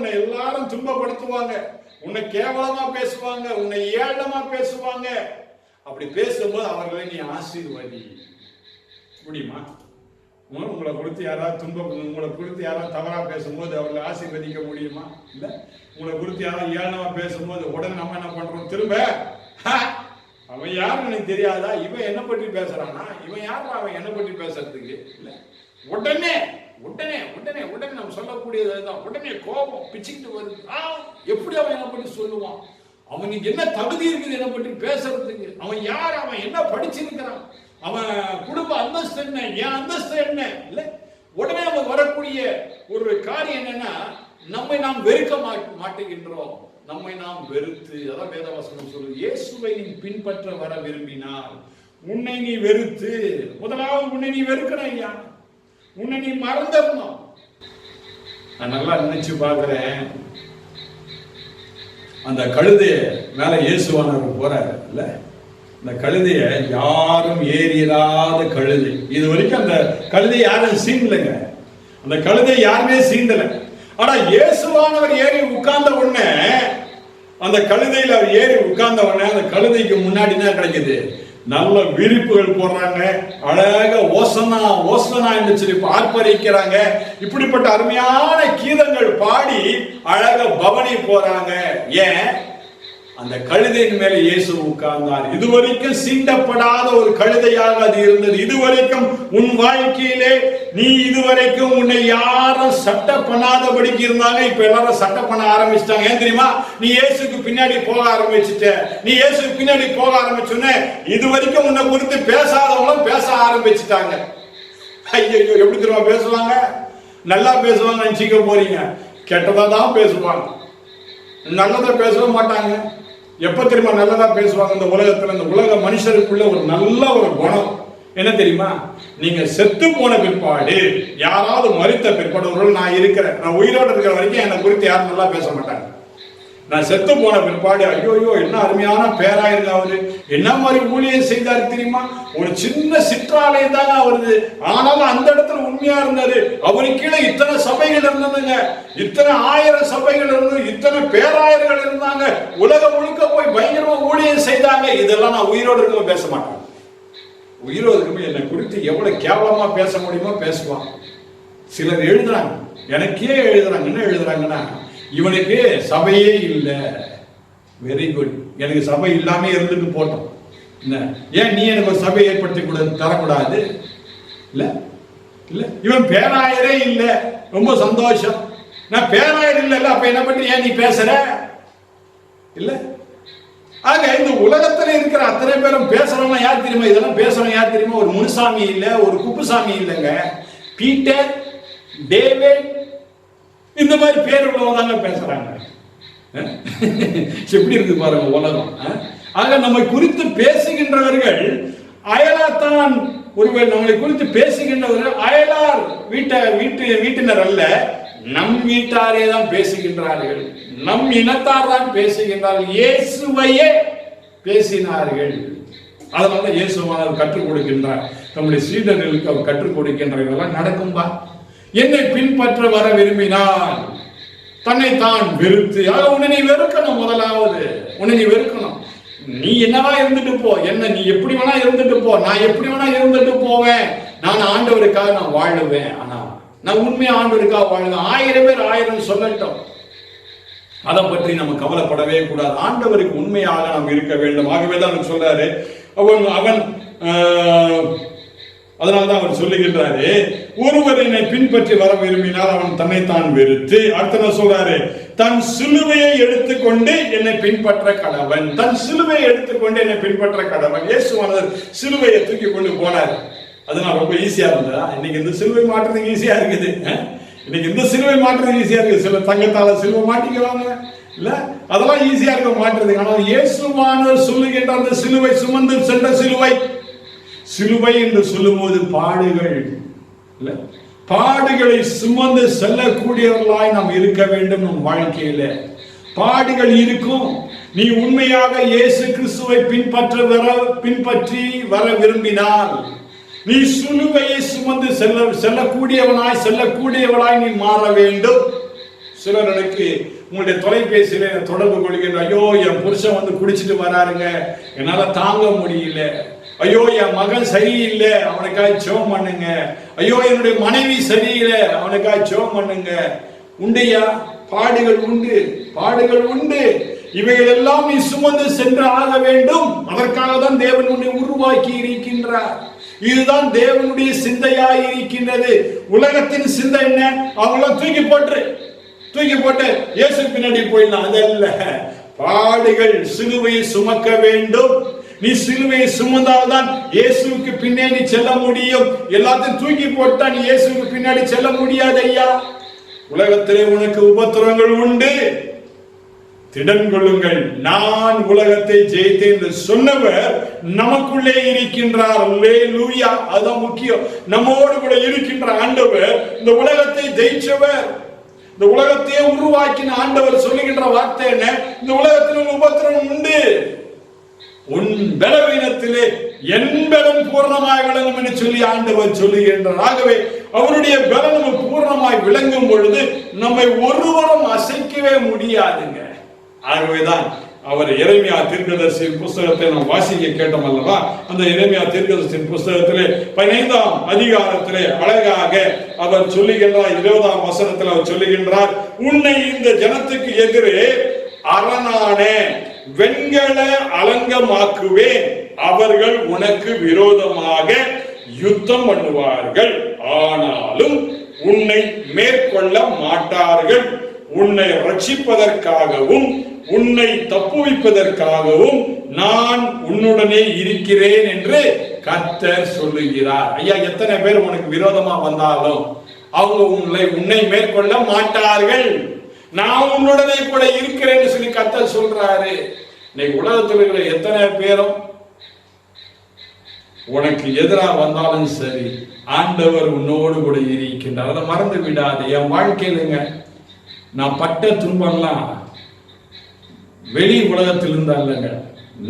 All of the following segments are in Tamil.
உன்னை எல்லாரும் துன்பப்படுத்துவாங்க. உன்னை கேவலமா பேசுவாங்க உன்னை ஏழமா பேசுவாங்க. அப்படி பேசும்போது அவர்களை நீ ஆசீர்வாதி. முடியுமா? உங்களை குறித்து யாராவது துன்பம் உங்களை குறித்து யாராவது தவறா பேசும்போது அவர்களை ஆசீர்வதிக்க முடியுமா? இல்ல? உங்களை குறித்து யாராவது ஏளனமா பேசும்போது உடனே நம்ம என்ன பண்றோம்? திரும்ப அவன் யாருன்னு எனக்கு தெரியாதா? இவன் என்ன பற்றி பேசுறானா? இவன் யாரும் அவன் என்ன பற்றி பேசுறதுக்கு? இல்ல? உடனே உடனே உடனே உடனே நம்ம சொல்லக்கூடியது அதுதான். உடனே கோபம் பிச்சுக்கிட்டு வருது. ஆ, எப்படி அவன் என்ன பற்றி சொல்லுவான்? அவனுக்கு என்ன தகுதி இருக்குது என்ன பற்றி பேசுறதுக்கு? அவன் யார்? அவன் என்ன படிச்சிருக்கிறான்? அவன் குடும்ப அந்தஸ்து என்ன? என் அந்தஸ்து என்ன? இல்ல உடனே அவன் வரக்கூடிய ஒரு காரியம் என்னன்னா நம்மை நாம் வெறுக்க மா மாட்டுகின்றோம். நம்மை நாம் வெறுத்து அதான் வேதவாசனம் சொல்லுது இயேசுவை நீ பின்பற்ற வர விரும்பினால் உன்னை நீ வெறுத்து முதலாவது உன்னை நீ வெறுக்கிறேன் ஐயா. உன்னை நீ மறந்துடணும். நான் நல்லா நினைச்சு பாக்குறேன் அந்த கழுதைய மேல இயேசுவானவர் போறாரு இல்ல? இந்த கழுதைய யாரும் ஏறிடாத கழுதை. இது வரைக்கும் அந்த கழுதை யாரும் சீண்டலைங்க. அந்த கழுதை யாருமே சீண்டல. ஆனா இயேசுவானவர் ஏறி உட்கார்ந்த உடனே அந்த கழுதையில அவர் ஏறி உட்கார்ந்த உடனே அந்த கழுதைக்கு முன்னாடி என்ன கிடைக்குது? நல்ல விரிப்புகள் போடுறாங்க. அழகாக ஓசனா ஓசனா என்று சொல்லி ஆர்ப்பரிக்கிறாங்க இப்படிப்பட்ட அருமையான கீதங்கள் பாடி அழக பவனி போறாங்க. ஏன்? அந்த கழுதையின் மேல இயேசு உட்கார்ந்தார். இதுவரைக்கும் சீண்டப்படாத ஒரு கழுதையாக அது இருந்தது. இதுவரைக்கும் உன் வாழ்க்கையிலே நீ இதுவரைக்கும் உன்னை யாரும் சட்ட பண்ணாதபடிக்கு இருந்தாங்க. இப்ப எல்லாரும் சட்ட பண்ண ஆரம்பிச்சிட்டாங்க. ஏன் தெரியுமா? நீ இயேசுக்கு பின்னாடி போக ஆரம்பிச்சுட்ட. நீ இயேசுக்கு பின்னாடி போக ஆரம்பிச்சோன்னே இதுவரைக்கும் உன்னை குறித்து பேசாதவங்களும் பேச ஆரம்பிச்சுட்டாங்க. ஐயோ எப்படி தெரியுமா பேசுவாங்க? நல்லா பேசுவாங்க நினைச்சிக்க போறீங்க. கெட்டதா தான் பேசுவாங்க. நல்லதை பேசவே மாட்டாங்க. எப்போ தெரியுமா நல்லதா பேசுவாங்க? இந்த உலகத்தில் இந்த உலக மனுஷருக்குள்ள ஒரு நல்ல ஒரு குணம். என்ன தெரியுமா? நீங்க செத்து போன பிற்பாடு யாராவது மறித்த பிற்பாடு நான் இருக்கிறேன். நான் உயிரோடு இருக்கிற வரைக்கும் என்னை குறித்து யாரும் நல்லா பேச மாட்டாங்க. நான் செத்து போன பிற்பாடு ஐயோ ஐயோ என்ன அருமையான பேராயிருங்க அவரு. என்ன மாதிரி ஊழியம் செய்தாரு தெரியுமா? ஒரு சின்ன சிற்றாலயம் தாங்க அவருது. ஆனாலும் அந்த இடத்துல உண்மையா இருந்தாரு. அவரு கீழே இத்தனை சபைகள் இருந்ததுங்க. இத்தனை ஆயிரம் சபைகள் இருந்தது இத்தனை பேராயர்கள் இருந்தாங்க. உலகம் முழுக்க போய் பயங்கரமா ஊழியம் செய்தாங்க. இதெல்லாம் நான் உயிரோடு இருக்க பேச மாட்டேன். உயிரோடு இருக்கும்போது என்னை குறித்து எவ்வளவு கேவலமா பேச முடியுமோ பேசுவான். சிலர் எழுதுறாங்க. எனக்கே எழுதுறாங்க. என்ன எழுதுறாங்கன்னா இவனுக்கு சபையே இல்லை. வெரி குட் எனக்கு சபை இல்லாம இருந்துட்டு போட்டோம். என்ன? ஏன் நீ எனக்கு ஒரு சபை ஏற்படுத்தி கூடாது தரக்கூடாது? இல்ல? இல்ல. இவன் பேராயரே இல்ல. ரொம்ப சந்தோஷம். நான் பேராயர் இல்லைல்ல அப்ப என்ன பண்ணி ஏன் நீ பேசுற? இல்ல. ஆக இந்த உலகத்துல இருக்கிற அத்தனை பேரும் பேசுறவங்க யார் தெரியுமா? இதெல்லாம் பேசுறவங்க யார் தெரியுமா? ஒரு முனுசாமி இல்ல ஒரு குப்புசாமி இல்லைங்க. பீட்டர் டேவிட் இந்த மாதிரி பேர் உள்ளவங்க பேசுறாங்க. பேசுகிறாங்க எப்படி இருக்கு பாருங்க உலகம். ஆக நம்மை குறித்து பேசுகின்றவர்கள் அயலாத்தான் ஒருவேளை நம்மளை குறித்து பேசுகின்றவர்கள் அயலார் வீட்டை வீட்டு வீட்டினர் அல்ல நம் வீட்டாரே தான் பேசுகின்றார்கள். நம் இனத்தார் தான் பேசுகின்றார்கள். இயேசுவையே பேசினார்கள். அதனால இயேசுவானவர் கற்றுக் கொடுக்கின்றார். நம்முடைய சீடர்களுக்கு அவர் கற்றுக் கொடுக்கின்றார். இதெல்லாம் நடக்கும்பா? என்னை பின்பற்ற வர விரும்பினால் தன்னை தான் வெறுத்து உன்னை நீ வெறுக்கணும் முதலாவது. உன்னை நீ வெறுக்கணும். நீ என்னவா இருந்துட்டு போ என்ன நீ எப்படி வேணா இருந்துட்டு போ நான் எப்படி வேணா இருந்துட்டு போவேன். நான் ஆண்டவருக்காக நான் வாழுவேன். ஆனா நான் உண்மையா ஆண்டவருக்காக வாழுவேன். ஆயிரம் பேர் ஆயிரம் சொல்லட்டும். அதை பற்றி நம்ம கவலைப்படவே கூடாது. ஆண்டவருக்கு உண்மையாக நாம் இருக்க வேண்டும். ஆகவே தான் அவர் சொல்றாரு அவன் அவன் அதனால்தான் அவர் சொல்லுகின்றாரு ஒருவர் என்னை பின்பற்றி வர விரும்பினால் அவன் தன்னைத்தான் வெறுத்து அடுத்த என்ன சொல்றாரு? தன் சிலுவையை எடுத்துக்கொண்டு என்னை பின்பற்ற கடவன். தன் சிலுவையை எடுத்துக்கொண்டு என்னை பின்பற்ற கடவன். இயேசுவானவர் சிலுவையை தூக்கி கொண்டு போனார். அதனால ரொம்ப ஈஸியா இருந்ததா? இன்னைக்கு இந்த சிலுவை மாற்றுறதுக்கு ஈஸியா இருக்குது. இன்னைக்கு இந்த சிலுவை மாற்றுறது ஈஸியா இருக்கு சில தங்கத்தால சிலுவை மாட்டிக்கிறாங்க இல்ல? அதெல்லாம் ஈஸியா இருக்க மாட்டுறது ஆனால் இயேசுவானவர் சொல்லுகின்ற அந்த சிலுவை சுமந்து சென்ற சிலுவை சிலுவை என்று சொல்லும்போது பாடுகள். பாடுகளை சுமந்து செல்லக்கூடியவர்களாய் நாம் இருக்க வேண்டும் நம் வாழ்க்கையில. பாடுகள் இருக்கும். நீ உண்மையாக இயேசு கிறிஸ்துவை பின்பற்ற வர பின்பற்றி வர விரும்பினால் நீ சுலுவையை சுமந்து செல்ல செல்லக்கூடியவனாய் செல்லக்கூடியவளாய் நீ மாற வேண்டும். சிலர் எனக்கு உங்களுடைய தொலைபேசியில தொடர்பு கொள்கின்ற ஐயோ என் புருஷன் வந்து குடிச்சிட்டு வராருங்க. என்னால தாங்க முடியல. ஐயோ என் மகன் சரியில்லை அவனுக்காக ஜெபம் பண்ணுங்க. ஐயோ என்னுடைய மனைவி சரியில்லை அவனுக்காக ஜெபம் பண்ணுங்க. உண்டையா? பாடுகள் உண்டு பாடுகள் உண்டு. இவைகள் எல்லாம் நீ சுமந்து சென்று ஆக வேண்டும். அதற்காக தான் தேவன் உன்னை உருவாக்கி இருக்கின்றார். இதுதான் தேவனுடைய சிந்தையாய் இருக்கின்றது. உலகத்தின் சிந்தை என்ன? அவங்களாம் தூக்கி போட்டு தூக்கி போட்டு இயேசு பின்னாடி போயிடலாம். அதல்ல. பாடுகள் சிலுவை சுமக்க வேண்டும். நீ சிலுவையை சுமந்தால்தான் இயேசுவுக்கு பின்னாடி செல்ல முடியும். எல்லாத்தையும் தூக்கி போட்டா நீ இயேசுவுக்கு பின்னாடி செல்ல முடியாது ஐயா உலகத்திலே உனக்கு உபத்திரங்கள் உண்டு. திடன் கொள்ளுங்கள். நான் உலகத்தை ஜெயித்தேன் என்று சொன்னவர் நமக்குள்ளே இருக்கின்றார். லூயா அதுதான் முக்கியம். நம்மோடு கூட இருக்கின்ற ஆண்டவர் இந்த உலகத்தை ஜெயிச்சவர். இந்த உலகத்தையே உருவாக்கின ஆண்டவர் சொல்லுகின்ற வார்த்தை என்ன? இந்த உலகத்தில் உபத்திரம் உண்டு. உன் பலவீனத்திலே என் பலம் பூர்ணமாய் விளங்கும் என்று சொல்லி ஆண்டவர் சொல்லுகின்றார் ஆகவே அவருடைய பலம் பூர்ணமாய் விளங்கும் பொழுது நம்மை ஒருவரும் அசைக்கவே முடியாதுங்க. ஆகவேதான் அவர் இறைமையா தீர்க்கதர்சியின் புஸ்தகத்தை நாம் வாசிக்க கேட்டோம் அல்லவா? அந்த இறைமையா தீர்க்கதர்சியின் புஸ்தகத்திலே பதினைந்தாம் அதிகாரத்திலே அழகாக அவர் சொல்லுகின்றார் இருபதாம் வசனத்தில் அவர் சொல்லுகின்றார் உன்னை இந்த ஜனத்துக்கு எதிரே அரணானே. வெண்கல அலங்கமாக்குவேன். அவர்கள் உனக்கு விரோதமாக யுத்தம் பண்ணுவார்கள். ஆனாலும் உன்னை மேற்கொள்ள மாட்டார்கள். உன்னை ரட்சிப்பதற்காகவும் உன்னை தப்புவிப்பதற்காகவும் நான் உன்னுடனே இருக்கிறேன் என்று கர்த்தர் சொல்லுகிறார். ஐயா எத்தனை பேர் உனக்கு விரோதமா வந்தாலும் அவங்க உன்னை உன்னை மேற்கொள்ள மாட்டார்கள். நான் உன்னுடனே கூட இருக்கிறேன்னு சொல்லி கத்தல் சொல்றாரு. இன்னைக்கு உலகத்தில் இருக்கிற எத்தனை பேரும் உனக்கு எதிராக வந்தாலும் சரி ஆண்டவர் உன்னோடு கூட இருக்கின்றார். அதை மறந்து விடாது. என் வாழ்க்கையிலுங்க நான் பட்ட துன்பம்லாம் வெளி உலகத்திலிருந்து அல்லங்க.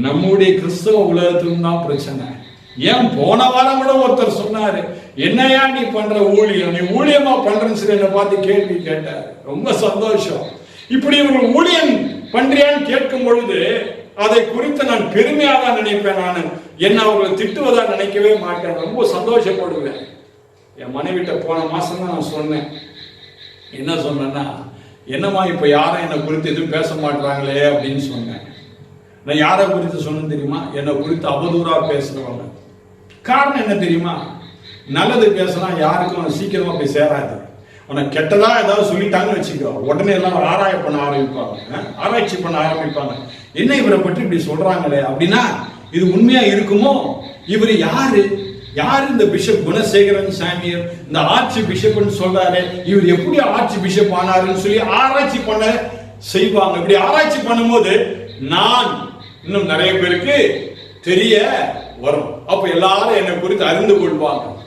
நம்முடைய கிறிஸ்தவ உலகத்திலும் தான் பிரச்சனை. ஏன் போன வாரம் கூட ஒருத்தர் சொன்னாரு என்னையா நீ பண்ற ஊழியம்? நீ ஊழியமா பண்றேன்னு சொல்லி என்னை பார்த்து கேள்வி கேட்டார். ரொம்ப சந்தோஷம். இப்படி இவர்கள் ஊழியம் பண்றியான்னு கேட்கும் பொழுது அதை குறித்து நான் பெருமையாக தான் நினைப்பேன் நான். என்ன அவர்களை திட்டுவதா நினைக்கவே மாட்டேன். ரொம்ப சந்தோஷப்படுவேன். என் மனைவிட்ட போன மாசம் தான் நான் சொன்னேன். என்ன சொன்னேன்னா என்னம்மா இப்ப யாரும் என்னை குறித்து எதுவும் பேச மாட்டாங்களே அப்படின்னு சொன்னேன். நான் யாரை குறித்து சொன்னேன் தெரியுமா? என்னை குறித்து அவதூறா பேசுறவங்க. காரணம் என்ன தெரியுமா? நல்லது பேசினா யாருக்கும் சீக்கிரமா போய் சேராது. உனக்கு கெட்டதா ஏதாவது சொல்லிட்டாங்கன்னு வச்சுக்கோ. உடனே எல்லாம் ஆராய பண்ண ஆரம்பிப்பாங்க. ஆராய்ச்சி பண்ண ஆரம்பிப்பாங்க. என்ன இவரை பற்றி இப்படி சொல்றாங்களே? அப்படின்னா இது உண்மையா இருக்குமோ? இவர் யாரு? யார் இந்த பிஷப் குணசேகரன் சாமியர்? இந்த ஆர்ச்சி பிஷப்னு சொல்றாரு. இவர் எப்படி ஆர்ச்சி பிஷப் ஆனாருன்னு சொல்லி ஆராய்ச்சி பண்ண செய்வாங்க. இப்படி ஆராய்ச்சி பண்ணும்போது நான் இன்னும் நிறைய பேருக்கு தெரிய வரும். அப்ப எல்லாரும் என்னை குறித்து அறிந்து கொள்வாங்க.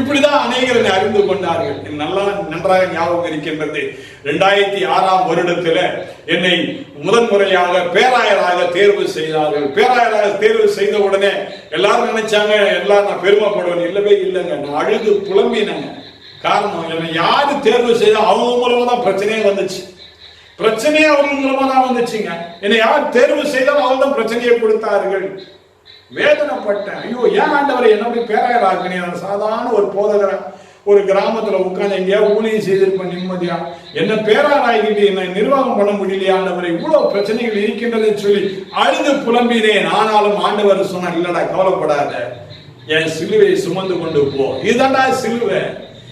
இப்படிதான் அநேகர் என்னை அறிந்து கொண்டார்கள். நல்லா நன்றாக ஞாபகம் இருக்கின்றது. ரெண்டாயிரத்தி ஆறாம் வருடத்துல என்னை முதன்முறையாக பேராயராக தேர்வு செய்தார்கள். பேராயராக தேர்வு செய்த உடனே எல்லாரும் நினைச்சாங்க எல்லாம் நான் பெருமைப்படுவேன். இல்லவே இல்லைங்க நான் அழுது புலம்பினேங்க. காரணம் என்னை யாரு தேர்வு செய்தா அவங்க மூலமா தான் பிரச்சனையே வந்துச்சு. பிரச்சனையே அவங்க மூலமா தான் வந்துச்சுங்க. என்னை யார் தேர்வு செய்தாலும் அவங்க தான் பிரச்சனையை கொடுத்தார்கள். வேதனைப்பட்டேன் ஐயோ ஏன் ஆண்டவரை என்ன போய் பேராயர் நான் சாதாரண ஒரு போதகரை ஒரு கிராமத்துல உட்காந்து எங்கேயா ஊழியம் செய்திருப்பேன் நிம்மதியா? என்ன பேராராய்கிட்டு என்னை நிர்வாகம் பண்ண முடியலையா ஆண்டவரை இவ்வளவு பிரச்சனைகள் இருக்கின்றதுன்னு சொல்லி அழுது புலம்பினேன். ஆனாலும் ஆண்டவர் சொன்னார் இல்லடா கவலைப்படாத. என் சிலுவையை சுமந்து கொண்டு போ. இதுதான்டா சிலுவை.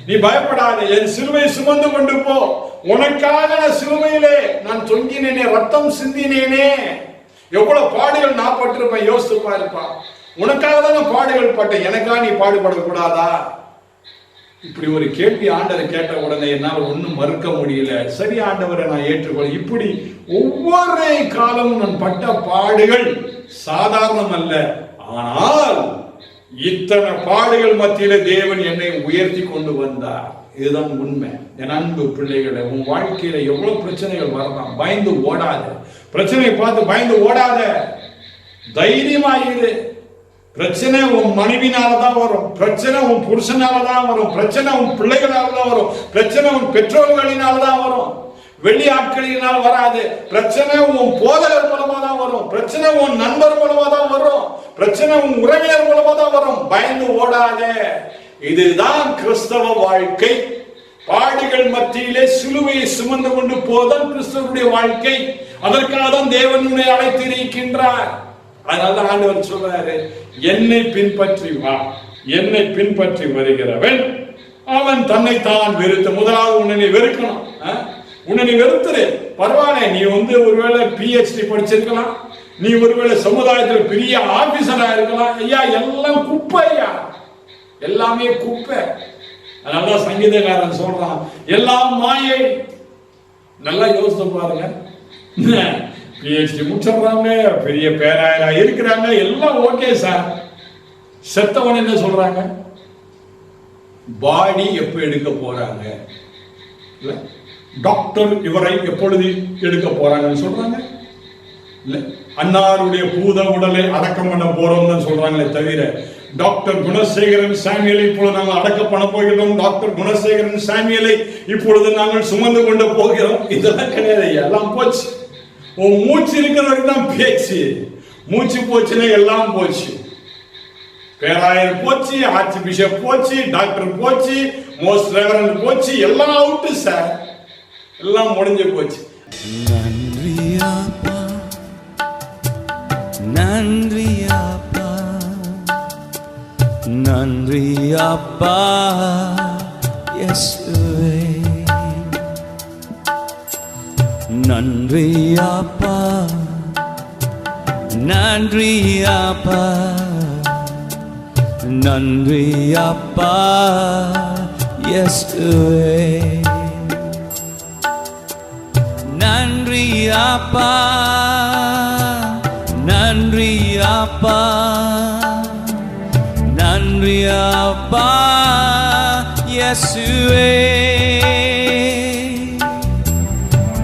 நீ பயப்படாத என் சிலுவை சுமந்து கொண்டு போ. உனக்காக சிலுவையிலே நான் தொங்கினேனே ரத்தம் சிந்தினேனே. எவ்வளவு பாடுகள் நான் பட்டிருப்பேன் யோசித்து பாருப்பா. உனக்காக தான் பாடுகள் பட்டேன். எனக்கா நீ பாடுபடக்கூடாதா? இப்படி ஒரு கேள்வி ஆண்டரை கேட்ட உடனே என்னால் ஒன்றும் மறுக்க முடியல. சரி ஆண்டவரை நான் ஏற்றுக்கொள்ள இப்படி ஒவ்வொரு காலமும் நான் பட்ட பாடுகள் சாதாரணம் அல்ல. ஆனால் இத்தனை பாடுகள் மத்தியில தேவன் என்னை உயர்த்தி கொண்டு வந்தார். இதுதான் உண்மை. என் அன்பு பிள்ளைகளை உன் வாழ்க்கையில எவ்வளவு பிரச்சனைகள் வரலாம். பயந்து ஓடாது. பிரச்சனையை பார்த்து பயந்து ஓடாத. தைரியமாயிரு பிரச்சனை உன் மனைவினால தான் வரும். பிரச்சனை உன் புருஷனால தான் வரும். பிரச்சனை உன் பிள்ளைகளால தான் வரும். பிரச்சனை உன் பெற்றோர்களினால தான் வரும். வெளி ஆட்களினால் வராது. பிரச்சனை உன் போதகர் மூலமா தான் வரும். பிரச்சனை உன் நண்பர் மூலமா தான் வரும். பிரச்சனை உன் உறவினர் மூலமா தான் வரும். பயந்து ஓடாதே. இதுதான் கிறிஸ்தவ வாழ்க்கை. பாடுகள் மத்தியிலே சிலுவையை சுமந்து கொண்டு போதல் கிறிஸ்துவனுடைய வாழ்க்கை. அதற்காக தான் தேவன் உன்னை அழைத்திருக்கின்றார் அதனால தான் ஆண்டவர் சொல்றாரு என்னை பின்பற்றி வா. என்னை பின்பற்றி வருகிறவன் அவன் தன்னை தான் வெறுத்த முதலாவது உன்னை வெறுக்கணும். ஆ? உன்னை நீ வெறுத்துரு. பரவாயில்ல நீ வந்து ஒருவேளை பிஹெச்டி படிச்சிருக்கலாம். நீ ஒருவேளை சமுதாயத்தில் பெரிய ஆபீசரா இருக்கலாம். ஐயா எல்லாம் குப்பை ஐயா. எல்லாமே குப்பை. அதனாலதான் சங்கீதக்காரன் சொல்றான் எல்லாம் மாயை. நல்லா யோசித்து பாருங்க. பிஹெச்டி முடிச்சிடுறாங்க பெரிய பேராயரா இருக்கிறாங்க எல்லாம் ஓகே சார் செத்தவன் என்ன சொல்றாங்க? பாடி எப்ப எடுக்க போறாங்க? டாக்டர் இவரை எப்பொழுது எடுக்க போறாங்கன்னு சொல்றாங்க. இல்லை? அன்னாருடைய பூத உடலை அடக்கம் பண்ண போறோம்னு சொல்றாங்களே தவிர டாக்டர் குணசேகரன் சாமியலை இப்பொழுது நாங்கள் அடக்க பண்ண போகிறோம் டாக்டர் குணசேகரன் சாமியலை இப்பொழுது நாங்கள் சுமந்து கொண்டு போகிறோம். இதெல்லாம் கிடையாது எல்லாம் போச்சு. உன் மூச்சு இருக்கிற தான் பேச்சு. மூச்சு போச்சுன்னா எல்லாம் போச்சு. பேராயர் போச்சு ஆர்ச்சி பிஷப் போச்சு டாக்டர் போச்சு மோஸ்ட் ரெவரன் போச்சு எல்லாம் அவுட்டு சார். எல்லாம் முடிஞ்சு போச்சு. நன்றி நன்றி நன்றி அப்பா. இயேசுவே. நன்றி அப்பா. நன்றி அப்பா. நன்றி அப்பா. இயேசுவே. நன்றி அப்பா. நன்றி அப்பா. Ria Ba Yesue?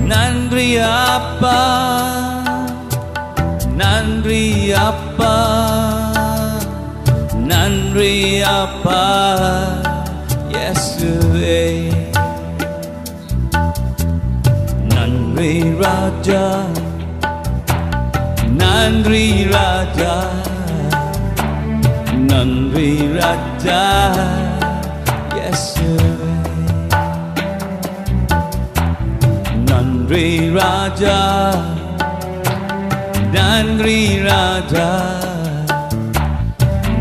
Nandria Ba Nandria Ba Nandria Ba Yesue? Raja Nandri Raja, Nandri Raja. ராஜா நன்றி ராஜா. இயேசுவே. நன்றி ராஜா. நன்றி ராஜா.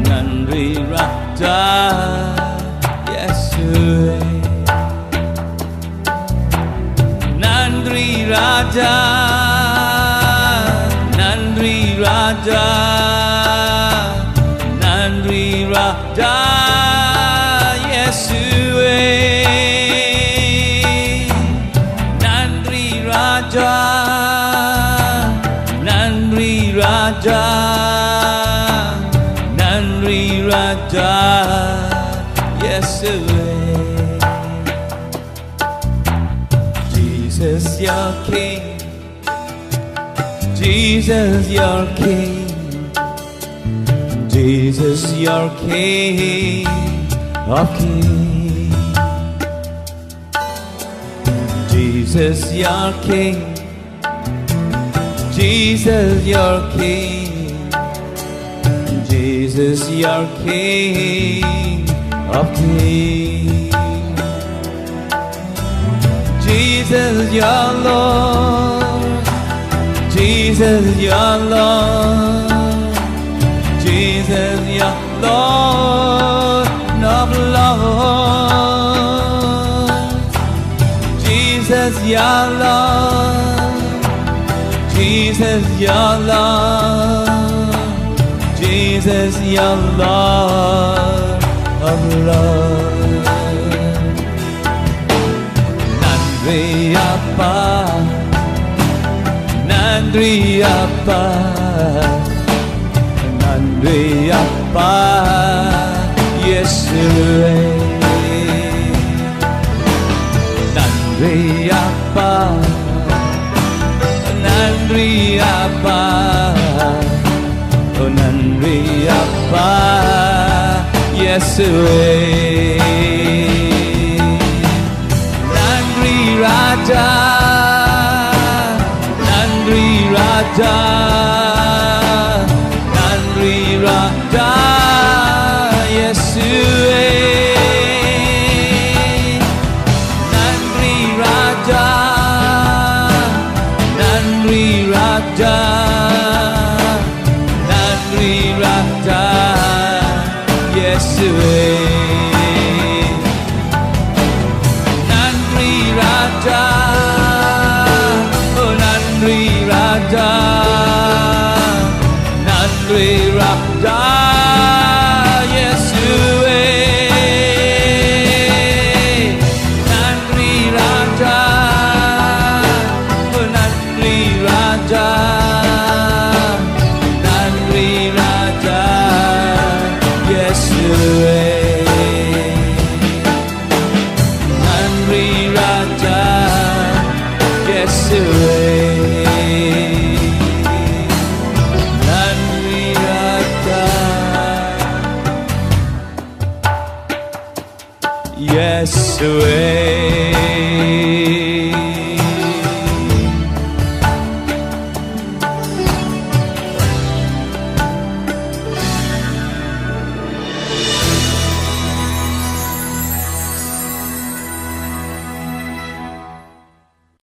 நன்றி ராஜா. இயேசுவே. நன்றி ராஜா. நன்றி Jesus, your King. Jesus, your King. Jesus, your King of Jesus, your King. Jesus, your King. Jesus, your King of Kings. Jesus, your Lord. Jesus, your Lord. Jesus, your Lord of Lords. Jesus, your Lord. Jesus, your Lord. Jesus, your Lord of love Nandri apa Nandri apa oh, Nandri apa Yesilue oh, Nandri apa Nandri apa Nandri apa yesterday. Nandri Raja, Nandri Raja. die. இயேசுவே